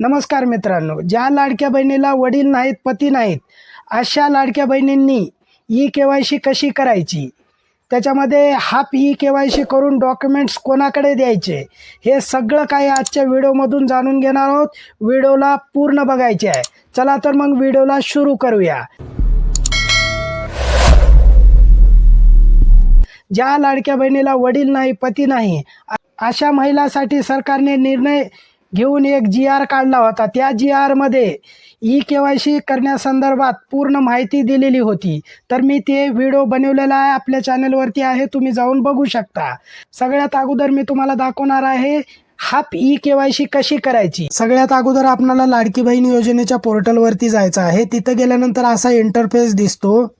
नमस्कार मित्रांनो ज्या लाडक्या बहिणीला वडील नाहीत पती नाहीत अशा लाडक्या बहिणींनी ई के वाय सी कशी करायची? त्याच्यामध्ये half e K Y C करून डॉक्युमेंट्स कोणाकडे द्यायचे? हे सगळं काही आजच्या व्हिडिओमधून जाणून घेणार आहोत. व्हिडिओला पूर्ण बघायचे आहे. चला तर मग व्हिडिओला सुरू करूया. ज्या लाडक्या बहिणीला वडील नाही पती नाही अशा महिलासाठी सरकारने निर्णय घेऊन एक जी आर काढला होता. त्या जी आरमध्ये ई के वाय सी करण्यासंदर्भात पूर्ण माहिती दिलेली होती. तर मी ते व्हिडिओ बनवलेला आहे. आपल्या चॅनलवरती आहे. तुम्ही जाऊन बघू शकता. सगळ्यात अगोदर मी तुम्हाला दाखवणार आहे half e K Y C कशी करायची. सगळ्यात अगोदर आपल्याला लाडकी बहीण योजनेच्या पोर्टलवरती जायचं आहे. तिथं गेल्यानंतर असा इंटरफेस दिसतो.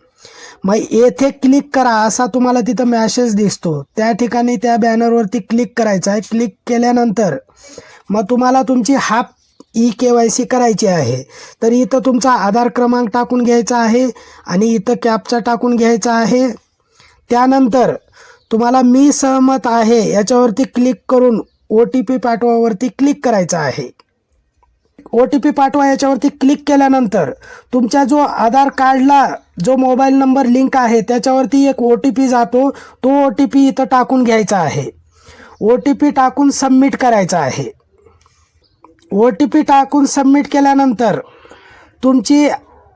मग येथे क्लिक करा असा तुम्हाला तिथं मॅसेज दिसतो. त्या ठिकाणी त्या बॅनरवरती क्लिक करायचं आहे. क्लिक केल्यानंतर मग तुम्हाला तुमची half e K Y C करायची आहे. तर इथं तुमचा आधार क्रमांक टाकून घ्यायचा आहे आणि इथं कॅपचा टाकून घ्यायचा आहे. त्यानंतर तुम्हाला मी सहमत आहे याच्यावरती क्लिक करून ओ टी पी पाठवावरती क्लिक करायचं आहे. ओ टी पी पाठवा याच्यावरती क्लिक केल्यानंतर तुमच्या जो आधार कार्डला जो मोबाईल नंबर लिंक आहे त्याच्यावरती एक ओ टी पी जातो. तो ओ टी पी इथं टाकून घ्यायचा आहे. ओ टी पी टाकून सबमिट करायचा आहे. ओ टी पी टाकून सबमिट केल्यानंतर तुमची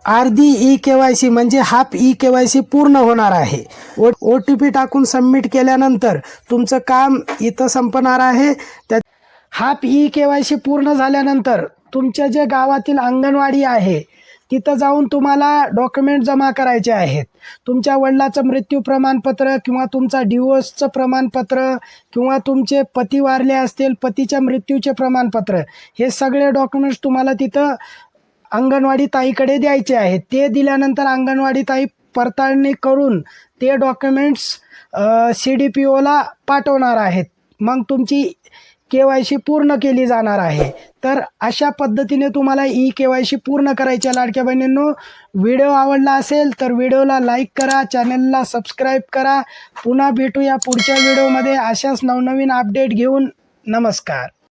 अर्धी ई के वाय सी म्हणजे half e K Y C पूर्ण होणार आहे. ओ ओ टी पी टाकून सबमिट केल्यानंतर तुमचं काम इथं संपणार आहे. त्या half e K Y C पूर्ण झाल्यानंतर तुमच्या जे गावातील अंगणवाडी आहे तिथं जाऊन तुम्हाला डॉक्युमेंट जमा करायचे आहेत. तुमच्या वडिलाचं मृत्यू प्रमाणपत्र किंवा तुमचा डिवोर्सचं प्रमाणपत्र किंवा तुमचे पती वारले असतील पतीच्या मृत्यूचे प्रमाणपत्र हे सगळे डॉक्युमेंट्स तुम्हाला तिथं अंगणवाडी ताईकडे द्यायचे आहेत. ते दिल्यानंतर अंगणवाडी ताई पडताळणी करून ते डॉक्युमेंट्स सी डी पी ओला पाठवणार आहेत. मग तुमची के वाय सी पूर्ण केली जाणार आहे. तर अशा पद्धतीने तुम्हाला ई के वाय सी पूर्ण करायच्या लाडक्या बहिणींनो. व्हिडिओ आवडला असेल तर व्हिडिओला लाईक करा चॅनलला सबस्क्राईब करा. पुन्हा भेटूया पुढच्या व्हिडिओमध्ये. अशाच नवनवीन अपडेट घेऊन नमस्कार.